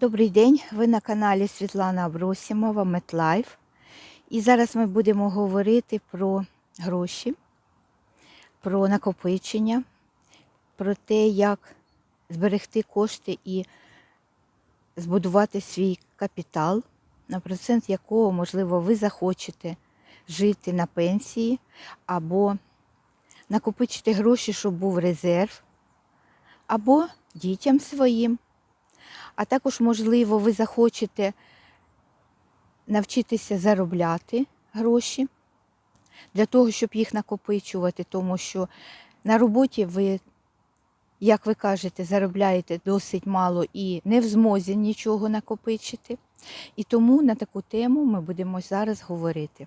Добрий день, ви на каналі Світлана Абросімова MetLife. І зараз ми будемо говорити про гроші, про накопичення, про те, як зберегти кошти і збудувати свій капітал, на процент якого, можливо, ви захочете жити на пенсії, або накопичити гроші, щоб був резерв, або дітям своїм. А також, можливо, ви захочете навчитися заробляти гроші для того, щоб їх накопичувати, тому що на роботі ви, як ви кажете, заробляєте досить мало і не в змозі нічого накопичити. І тому на таку тему ми будемо зараз говорити.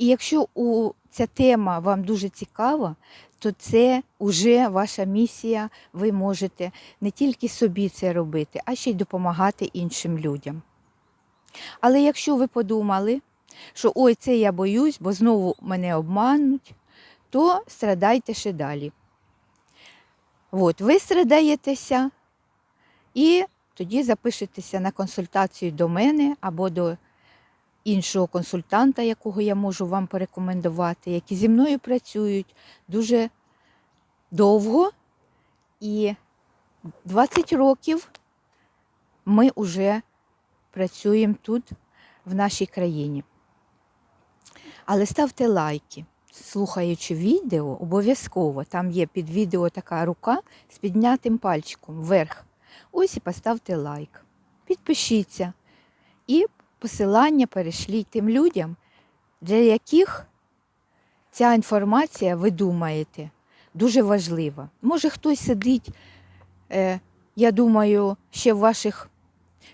І якщо у, ця тема вам дуже цікава, то це вже ваша місія. Ви можете не тільки собі це робити, а ще й допомагати іншим людям. Але якщо ви подумали, що ой, це я боюсь, бо знову мене обмануть, то страдайте ще далі. От, ви страдаєтеся і тоді запишетеся на консультацію до мене або до іншого консультанта, якого я можу вам порекомендувати, які зі мною працюють дуже довго. І 20 років ми вже працюємо тут, в нашій країні. Але ставте лайки, слухаючи відео, обов'язково. Там є під відео така рука з піднятим пальчиком вверх. Ось і поставте лайк. Підпишіться. І посилання перешліть тим людям, для яких ця інформація, ви думаєте, дуже важлива. Може, хтось сидить, е, я думаю, ще в ваших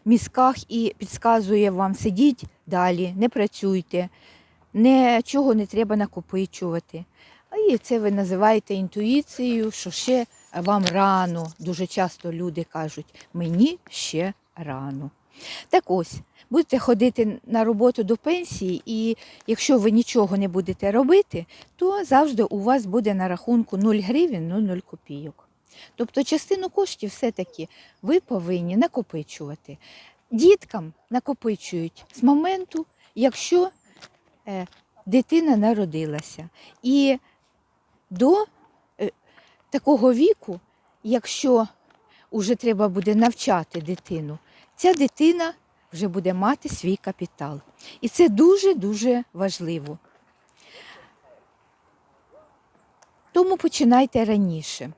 мізках і підказує вам, сидіть далі, не працюйте, нічого не треба накопичувати. І це ви називаєте інтуїцією, що ще вам рано. Дуже часто люди кажуть, мені ще рано. Так ось, будете ходити на роботу до пенсії, і якщо ви нічого не будете робити, то завжди у вас буде на рахунку 0 гривень, 0 копійок. Тобто частину коштів все-таки ви повинні накопичувати. Діткам накопичують з моменту, якщо е, дитина народилася. І до е, такого віку, якщо вже треба буде навчати дитину, ця дитина вже буде мати свій капітал. І це дуже-дуже важливо. Тому починайте раніше.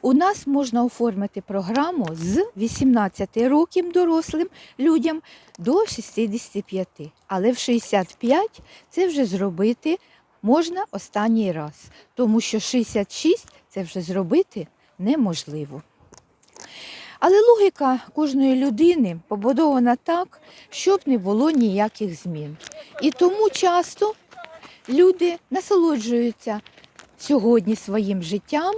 У нас можна оформити програму з 18 років дорослим людям до 65. Але в 65 це вже зробити можна останній раз, тому що 66 це вже зробити неможливо. Але логіка кожної людини побудована так, щоб не було ніяких змін. І тому часто люди насолоджуються сьогодні своїм життям,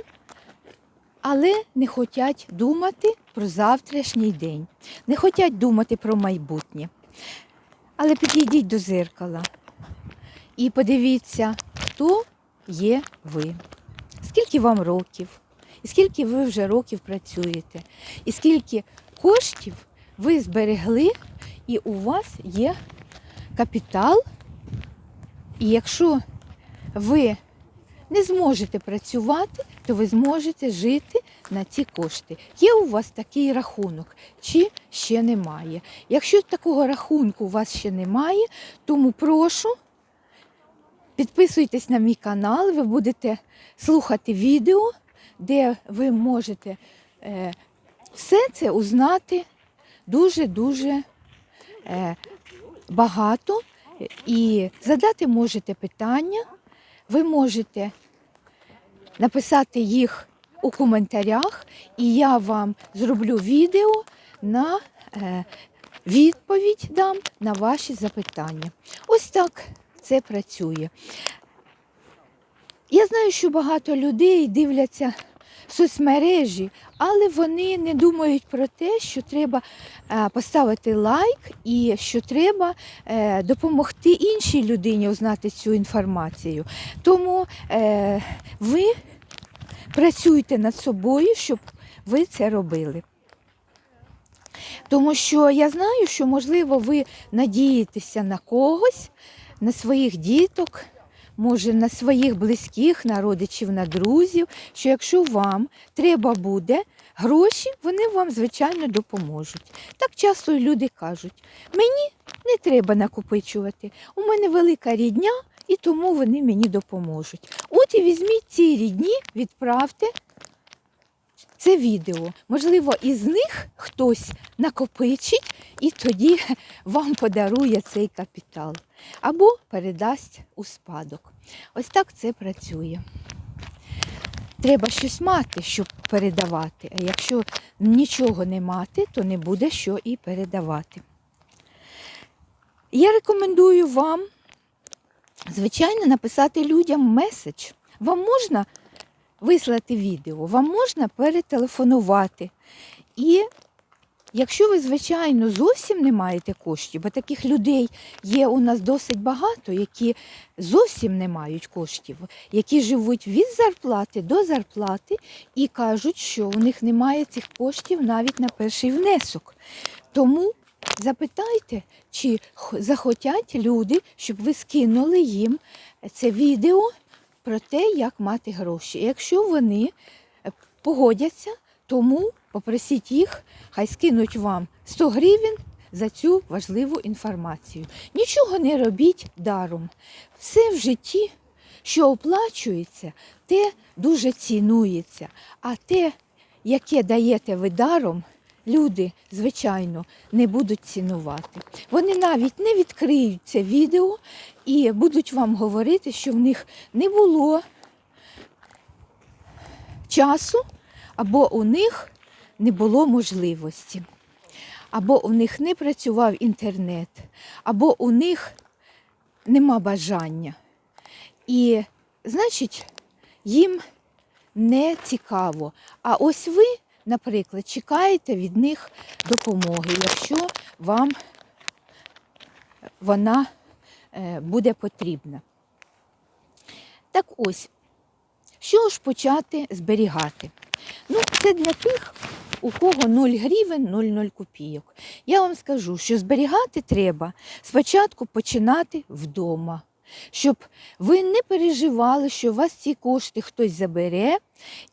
але не хочуть думати про завтрашній день, не хочуть думати про майбутнє. Але підійдіть до зеркала і подивіться, хто є ви, скільки вам років, і скільки ви вже років працюєте, і скільки коштів ви зберегли, і у вас є капітал. І якщо ви не зможете працювати, то ви зможете жити на ці кошти. Є у вас такий рахунок, чи ще немає. Якщо такого рахунку у вас ще немає, тому прошу. Підписуйтесь на мій канал, ви будете слухати відео, де ви можете е, все це узнати дуже-дуже е, багато. І задати можете питання, ви можете написати їх у коментарях, і я вам зроблю відео на е, відповідь дам на ваші запитання. Ось так це працює. Я знаю, що багато людей дивляться соцмережі, але вони не думають про те, що треба е, поставити лайк і що треба е, допомогти іншій людині узнати цю інформацію. Тому е, ви працюйте над собою, щоб ви це робили. Тому що я знаю, що, можливо, ви надієтеся на когось, на своїх діток, може, на своїх близьких, на родичів, на друзів, що якщо вам треба буде гроші, вони вам, звичайно, допоможуть. Так часто люди кажуть, мені не треба накопичувати, у мене велика рідня, і тому вони мені допоможуть. От і візьміть ці рідні, відправте це відео. Можливо, із них хтось накопичить і тоді вам подарує цей капітал. Або передасть у спадок. Ось так це працює. Треба щось мати, щоб передавати. А якщо нічого не мати, то не буде що і передавати. Я рекомендую вам, звичайно, написати людям меседж. Вам можна вислати відео, вам можна перетелефонувати. І якщо ви, звичайно, зовсім не маєте коштів, бо таких людей є у нас досить багато, які зовсім не мають коштів, які живуть від зарплати до зарплати і кажуть, що у них немає цих коштів навіть на перший внесок. Тому запитайте, чи захотять люди, щоб ви скинули їм це відео про те, як мати гроші. Якщо вони е, погодяться, тому попросіть їх, хай скинуть вам 100 гривень за цю важливу інформацію. Нічого не робіть даром. Все в житті, що оплачується, те дуже цінується. А те, яке даєте ви даром, люди, звичайно, не будуть цінувати. Вони навіть не відкриють це відео і будуть вам говорити, що в них не було часу, або у них не було можливості, або у них не працював інтернет, або у них нема бажання. І, значить, їм не цікаво. А ось ви, наприклад, чекаєте від них допомоги, якщо вам вона е, буде потрібна. Так ось, що ж почати зберігати? Ну, це для тих, у кого 0 гривень, 0,0 копійок. Я вам скажу, що зберігати треба спочатку починати вдома, щоб ви не переживали, що у вас ці кошти хтось забере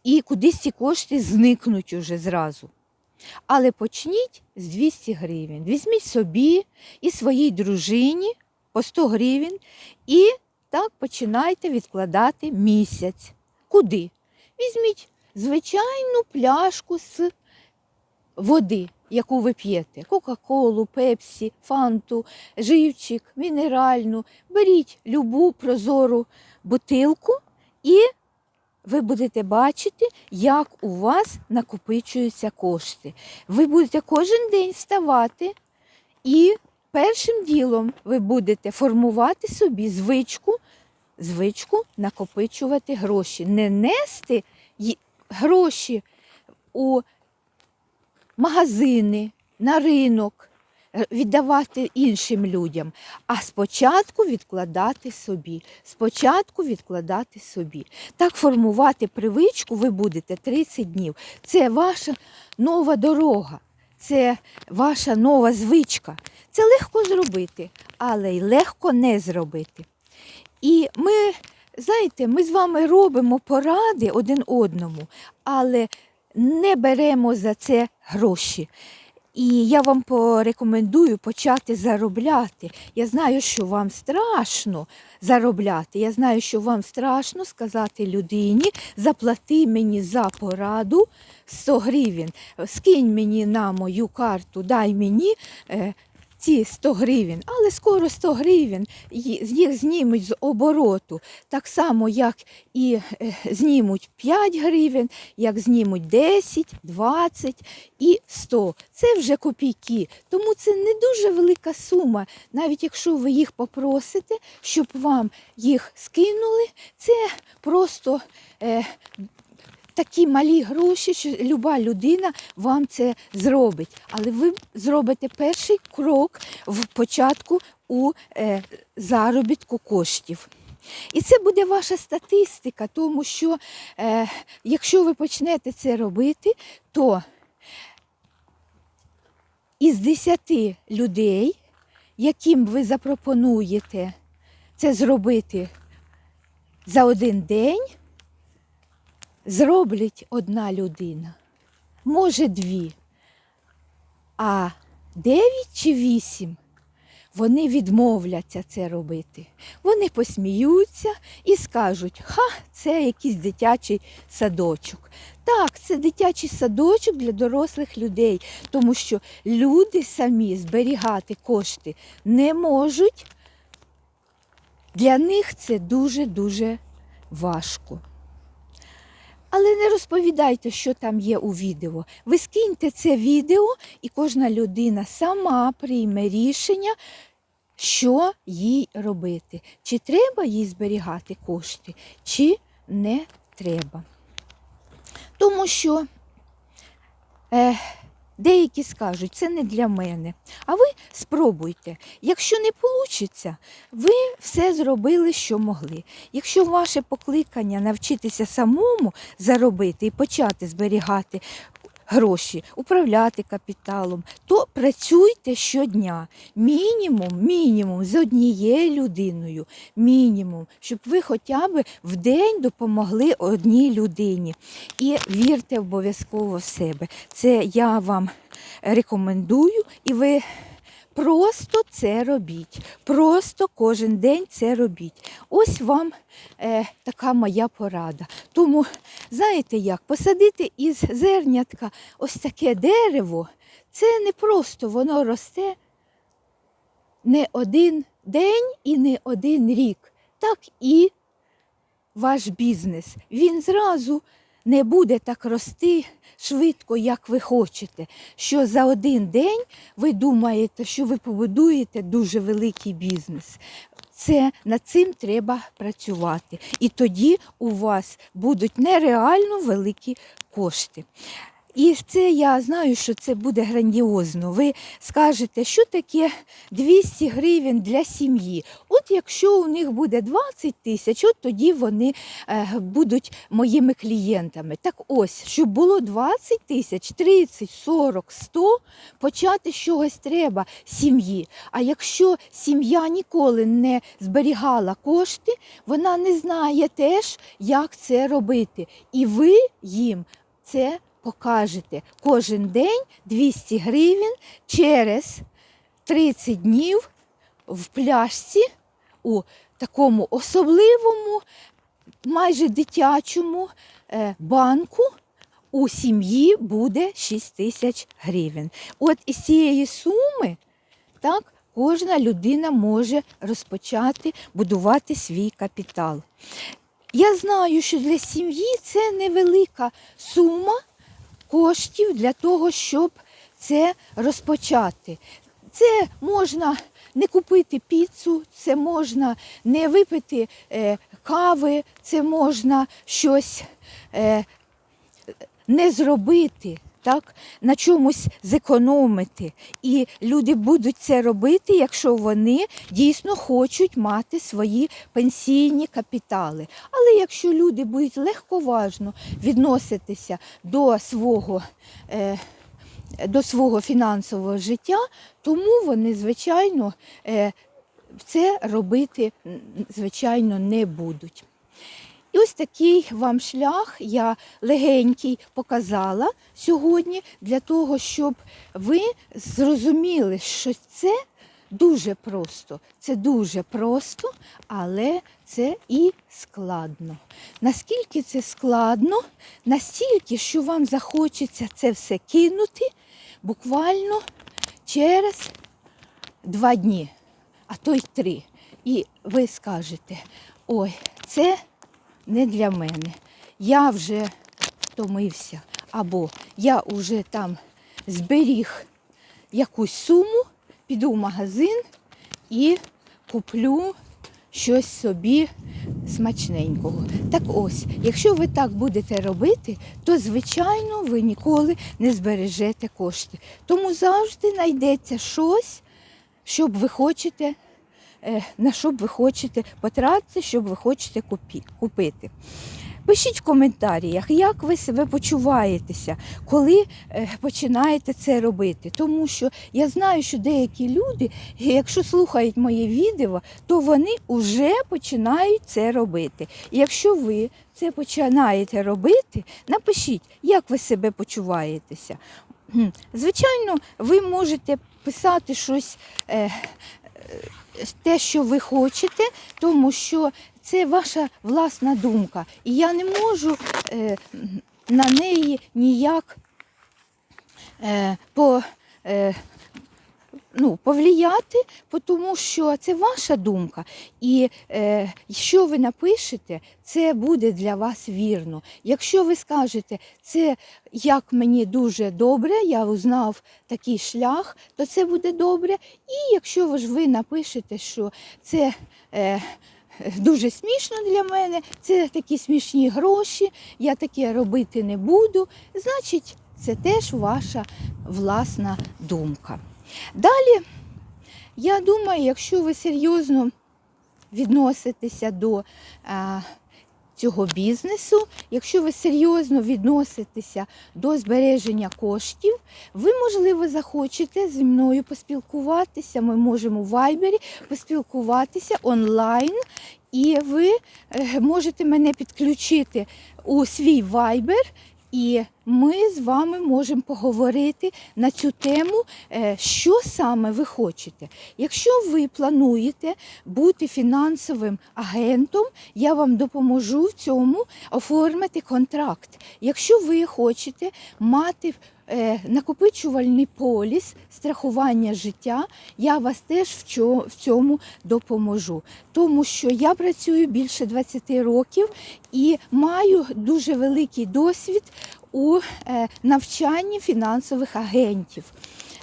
і кудись ці кошти зникнуть уже зразу. Але почніть з 200 гривень. Візьміть собі і своїй дружині по 100 гривень і так починайте відкладати місяць. Куди? Візьміть звичайну пляшку з води, яку ви п'єте. Кока-колу, пепсі, фанту, живчик, мінеральну. Беріть любу прозору бутилку і ви будете бачити, як у вас накопичуються кошти. Ви будете кожен день вставати і першим ділом ви будете формувати собі звичку, звичку накопичувати гроші. Не нести гроші у магазини, на ринок, е, віддавати іншим людям, а спочатку відкладати собі. Спочатку відкладати собі. Так формувати привичку ви будете 30 днів. Це ваша нова дорога, це ваша нова звичка. Це легко зробити, але й легко не зробити. І ми, знаєте, ми з вами робимо поради один одному, але не беремо за це гроші. І я вам порекомендую почати заробляти. Я знаю, що вам страшно заробляти. Я знаю, що вам страшно сказати людині, заплати мені за пораду 100 гривень, скинь мені на мою карту, дай мені е, ці 100 гривень, але скоро 100 гривень їх знімуть з обороту, так само, як і е, знімуть 5 гривень, як знімуть 10, 20 і 100. Це вже копійки. Тому це не дуже велика сума. Навіть якщо ви їх попросите, щоб вам їх скинули, це просто. Е, Такі малі гроші, що люба людина вам це зробить. Але ви зробите перший крок в початку у е, заробітку коштів. І це буде ваша статистика, тому що е, якщо ви почнете це робити, то із 10 людей, яким ви запропонуєте це зробити за один день, зроблять одна людина, може дві, а 9 чи 8 вони відмовляться це робити. Вони посміються і скажуть, ха, це якийсь дитячий садочок. Так, це дитячий садочок для дорослих людей, тому що люди самі зберігати кошти не можуть. Для них це дуже-дуже важко. Але не розповідайте, що там є у відео. Ви скиньте це відео, і кожна людина сама прийме рішення, що їй робити. Чи треба їй зберігати кошти, чи не треба. Тому що е, деякі скажуть, це не для мене. А ви спробуйте. Якщо не вийде, ви все зробили, що могли. Якщо ваше покликання навчитися самому заробити і почати зберігати гроші, управляти капіталом, то працюйте щодня. Мінімум, мінімум з однією людиною. Мінімум, щоб ви хоча б в день допомогли одній людині. І вірте обов'язково в себе. Це я вам рекомендую, і ви просто це робіть. Просто кожен день це робіть. Ось вам е, така моя порада. Тому, знаєте як, посадити із зернятка ось таке дерево, це не просто воно росте не один день і не один рік. Так і ваш бізнес. Він зразу не буде так рости швидко, як ви хочете. Що за один день ви думаєте, що ви побудуєте дуже великий бізнес. Це над цим треба працювати. І тоді у вас будуть нереально великі кошти. І це я знаю, що це буде грандіозно. Ви скажете, що таке 200 гривень для сім'ї. От якщо у них буде 20 тисяч, от тоді вони е, будуть моїми клієнтами. Так ось, щоб було 20 тисяч, 30, 40, 100, почати з чогось треба сім'ї. А якщо сім'я ніколи не зберігала кошти, вона не знає теж, як це робити. І ви їм це покажете кожен день 200 гривень через 30 днів в пляшці у такому особливому, майже дитячому е, банку. У сім'ї буде 6 тисяч гривень. От із цієї суми так, кожна людина може розпочати будувати свій капітал. Я знаю, що для сім'ї це невелика сума коштів для того, щоб це розпочати. Це можна не купити піцу, це можна не випити е, кави, це можна щось е, не зробити. Так, на чомусь зекономити. І люди будуть це робити, якщо вони дійсно хочуть мати свої пенсійні капітали. Але якщо люди будуть легковажно відноситися до свого, е, до свого фінансового життя, тому вони, звичайно, е, це робити, звичайно, не будуть. Ось такий вам шлях я легенький показала сьогодні для того, щоб ви зрозуміли, що це дуже просто. Це дуже просто, але це і складно. Наскільки це складно, настільки, що вам захочеться це все кинути буквально через два дні, а то й три. І ви скажете, ой, це не для мене. Я вже втомився, або я вже там зберіг якусь суму, піду в магазин і куплю щось собі смачненького. Так ось, якщо ви так будете робити, то звичайно ви ніколи не збережете кошти. Тому завжди знайдеться щось, що б ви хочете на що б ви хочете потратити, що б ви хочете купити. Пишіть в коментарях, як ви себе почуваєтеся, коли е, починаєте це робити. Тому що я знаю, що деякі люди, якщо слухають моє відео, то вони вже починають це робити. Якщо ви це починаєте робити, напишіть, як ви себе почуваєтеся. Звичайно, ви можете писати щось. Е, е, те, що ви хочете, тому що це ваша власна думка. І я не можу е, на неї ніяк е, по, е, ну, повлияти, тому що це ваша думка. І е, що ви напишете, це буде для вас вірно. Якщо ви скажете, це як мені дуже добре, я узнав такий шлях, то це буде добре. І якщо ж ви напишете, що це. Е, Дуже смішно для мене, це такі смішні гроші, я таке робити не буду. Значить, це теж ваша власна думка. Далі, я думаю, якщо ви серйозно відноситеся до а, цього бізнесу, якщо ви серйозно відноситеся до збереження коштів, ви, можливо, захочете зі мною поспілкуватися. Ми можемо в Вайбері поспілкуватися онлайн, і ви е, можете мене підключити у свій Вайбер. І ми з вами можемо поговорити на цю тему, е, що саме ви хочете. Якщо ви плануєте бути фінансовим агентом, я вам допоможу в цьому оформити контракт. Якщо ви хочете мати накопичувальний поліс страхування життя, я вас теж в цьому допоможу. Тому що я працюю більше 20 років і маю дуже великий досвід у е, навчанні фінансових агентів.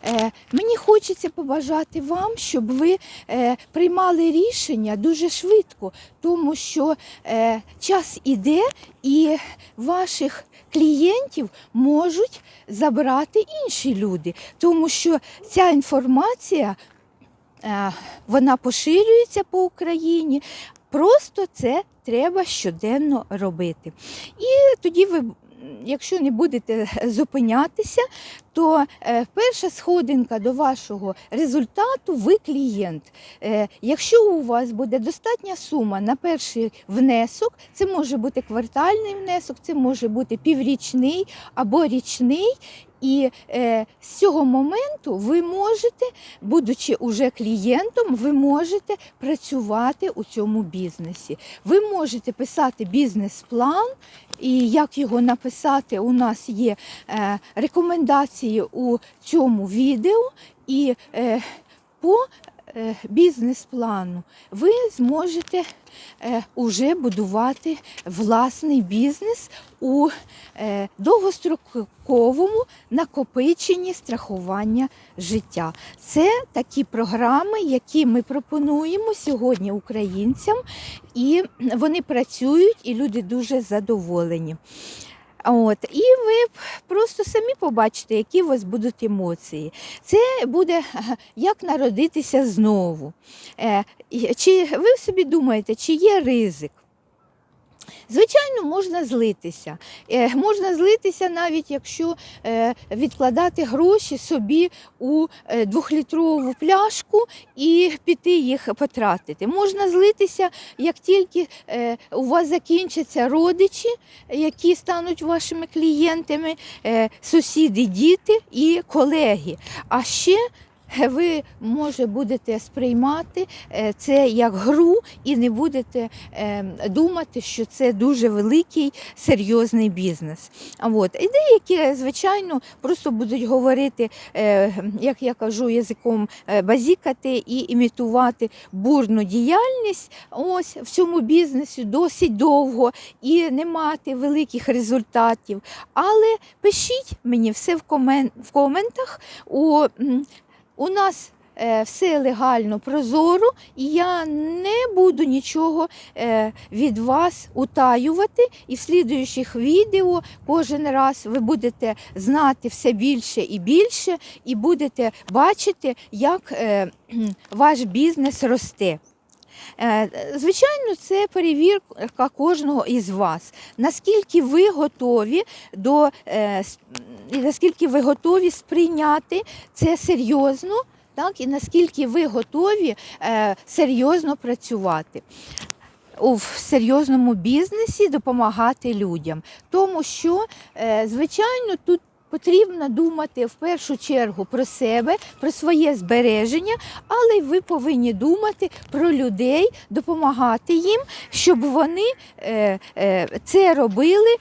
Е, Мені хочеться побажати вам, щоб ви е, приймали рішення дуже швидко, тому що е, час іде і ваших клієнтів можуть забрати інші люди, тому що ця інформація вона поширюється по Україні. Просто це треба щоденно робити. І тоді ви, якщо не будете зупинятися, то е, перша сходинка до вашого результату ви клієнт. Е, якщо у вас буде достатня сума на перший внесок, це може бути квартальний внесок, це може бути піврічний або річний. І е, з цього моменту ви можете, будучи уже клієнтом, ви можете працювати у цьому бізнесі. Ви можете писати бізнес-план, і як його написати, у нас є е, рекомендації у цьому відео. І е, по бізнес-плану ви зможете е, уже будувати власний бізнес у е, довгостроковому накопиченні страхування життя. Це такі програми, які ми пропонуємо сьогодні українцям, і вони працюють, і люди дуже задоволені. От, і ви просто самі побачите, які у вас будуть емоції. Це буде як народитися знову. Е, Чи ви собі думаєте, чи є ризик? Звичайно, можна злитися. Е, Можна злитися навіть якщо е, відкладати гроші собі у е, двохлітрову пляшку і піти їх потратити. Можна злитися, як тільки у вас закінчаться родичі, які стануть вашими клієнтами, сусіди, діти і колеги. А ще ви може будете сприймати е, це як гру і не будете е, думати, що це дуже великий серйозний бізнес. От. І деякі, звичайно, просто будуть говорити, е, як я кажу, язиком е, базікати і імітувати бурну діяльність ось в цьому бізнесі досить довго і не мати великих результатів. Але пишіть мені все в комен- в коментах. У, у нас е, все легально, прозоро, і я не буду нічого е, від вас утаювати. І в слідуючих відео кожен раз ви будете знати все більше і більше, і будете бачити, як е, ваш бізнес росте. Е, Звичайно, це перевірка кожного із вас. Наскільки ви готові до е, наскільки ви готові сприйняти це серйозно, так, і наскільки ви готові е, серйозно працювати. У серйозному бізнесі допомагати людям, тому що, звичайно, тут потрібно думати в першу чергу про себе, про своє збереження, але й ви повинні думати про людей, допомагати їм, щоб вони е, е, це робили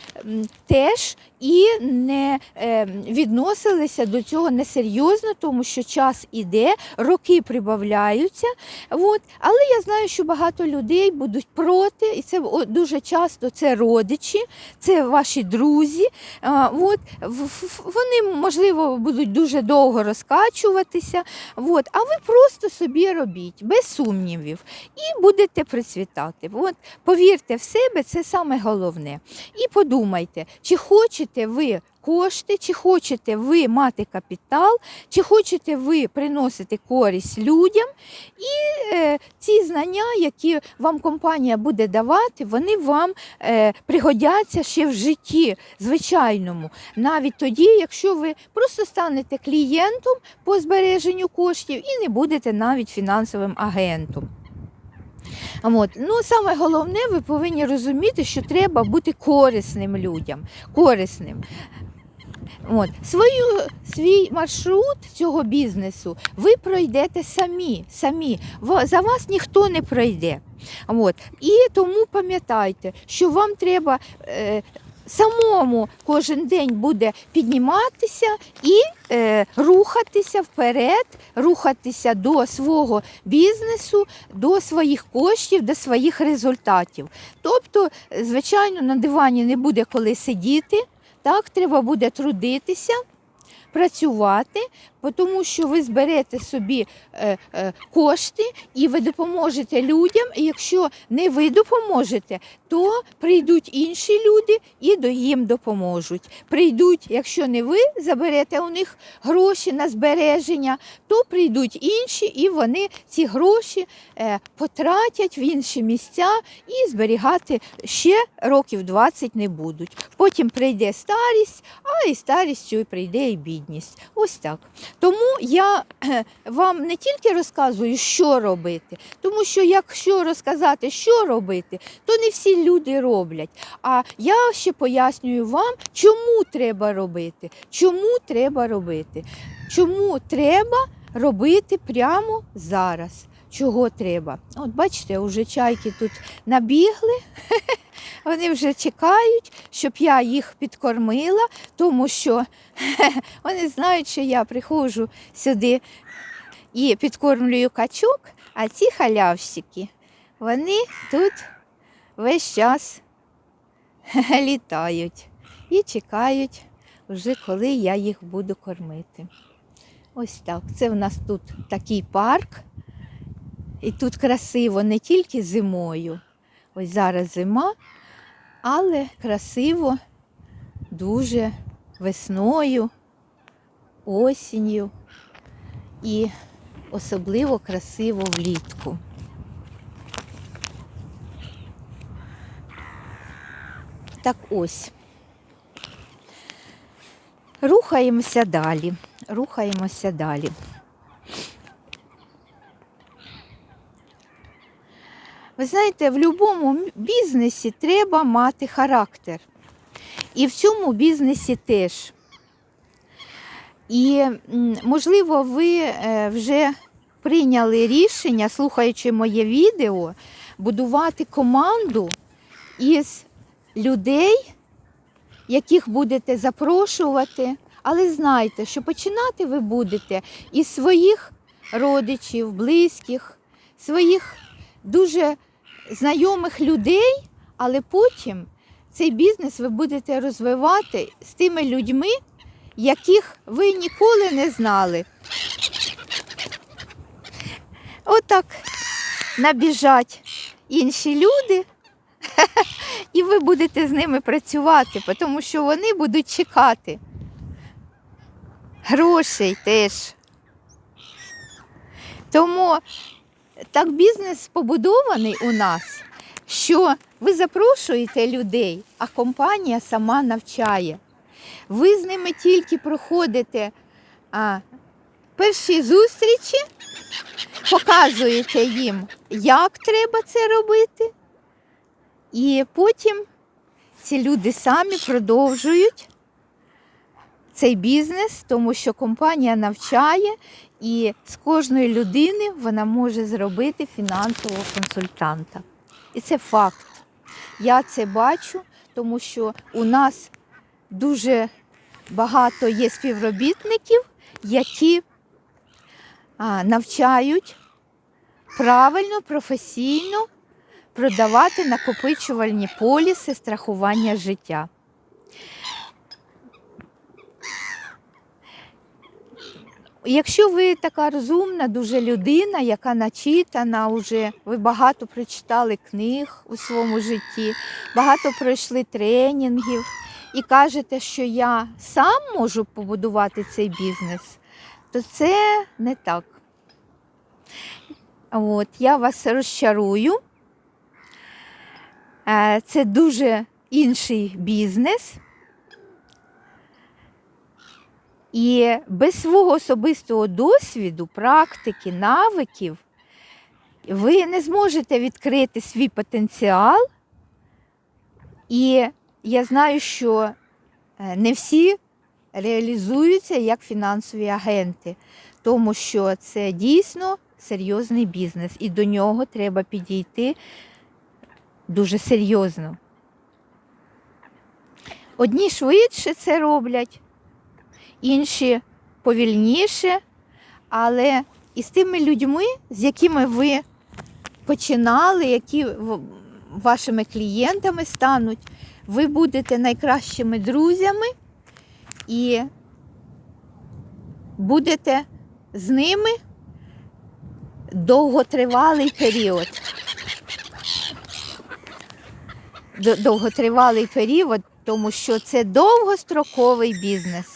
теж і не е, відносилися до цього несерйозно, тому що час іде, роки прибавляються. От. Але я знаю, що багато людей будуть проти, і це дуже часто це родичі, це ваші друзі. От. Вони, можливо, будуть дуже довго розкачуватися. От. А ви просто собі робіть, без сумнівів, і будете процвітати. От. Повірте в себе, це саме головне. І подумайте, чи хочете ви кошти, чи хочете ви мати капітал, чи хочете ви приносити користь людям, і е, ці знання, які вам компанія буде давати, вони вам е, пригодяться ще в житті звичайному. Навіть тоді, якщо ви просто станете клієнтом по збереженню коштів і не будете навіть фінансовим агентом. От. Ну, саме головне, ви повинні розуміти, що треба бути корисним людям. Корисним. От. Свою, свій маршрут цього бізнесу ви пройдете самі. самі. За вас ніхто не пройде. От. І тому пам'ятайте, що вам треба е, самому кожен день буде підніматися і е, рухатися вперед, рухатися до свого бізнесу, до своїх коштів, до своїх результатів. Тобто, звичайно, на дивані не буде коли сидіти. Так, треба буде трудитися, працювати, тому що ви зберете собі е, е, кошти і ви допоможете людям. І якщо не ви допоможете, то прийдуть інші люди і їм допоможуть. Прийдуть, якщо не ви заберете у них гроші на збереження, то прийдуть інші, і вони ці гроші е, потратять в інші місця і зберігати ще років 20 не будуть. Потім прийде старість, а і старістю прийде і бідність. Ось так. Тому я вам не тільки розказую, що робити, тому що якщо розказати, що робити, то не всі люди роблять. А я ще пояснюю вам, чому треба робити. Чому треба робити? Чому треба робити прямо зараз? Чого треба? От бачите, вже чайки тут набігли. Вони вже чекають, щоб я їх підкормила, тому що вони знають, що я приходжу сюди і підкормлюю качок, а ці халявщики, вони тут весь час літають і чекають, вже коли я їх буду кормити. Ось так. Це в нас тут такий парк. І тут красиво не тільки зимою. Ось зараз зима, але красиво дуже весною, осінню і особливо красиво влітку. Так ось. Рухаємося далі. Рухаємося далі. Ви знаєте, в будь-якому бізнесі треба мати характер. І в цьому бізнесі теж. І, можливо, ви е, вже прийняли рішення, слухаючи моє відео, будувати команду із людей, яких будете запрошувати. Але знайте, що починати ви будете із своїх родичів, близьких, своїх дуже знайомих людей, але потім цей бізнес ви будете розвивати з тими людьми, яких ви ніколи не знали. Отак набіжать інші люди, і ви будете з ними працювати, тому що вони будуть чекати. Грошей теж. Тому так бізнес побудований у нас, що ви запрошуєте людей, а компанія сама навчає. Ви з ними тільки проходите а, перші зустрічі, показуєте їм, як треба це робити, і потім ці люди самі продовжують цей бізнес, тому що компанія навчає, і з кожної людини вона може зробити фінансового консультанта. І це факт. Я це бачу, тому що у нас дуже багато є співробітників, які навчають правильно, професійно продавати накопичувальні поліси страхування життя. Якщо ви така розумна, дуже людина, яка начитана, уже ви багато прочитали книг у своєму житті, багато пройшли тренінгів і кажете, що я сам можу побудувати цей бізнес, то це не так. От, я вас розчарую. Е, Це дуже інший бізнес. І без свого особистого досвіду, практики, навиків ви не зможете відкрити свій потенціал. І я знаю, що е, не всі реалізуються як фінансові агенти, тому що це дійсно серйозний бізнес, і до нього треба підійти дуже серйозно. Одні швидше це роблять, інші повільніше, але із тими людьми, з якими ви починали, які вашими клієнтами стануть, ви будете найкращими друзями і будете з ними довготривалий період. Довготривалий період, тому що це довгостроковий бізнес.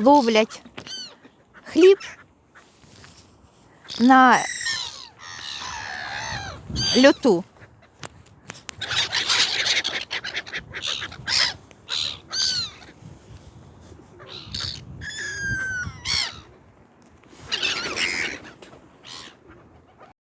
Ловлять хліб на льоту.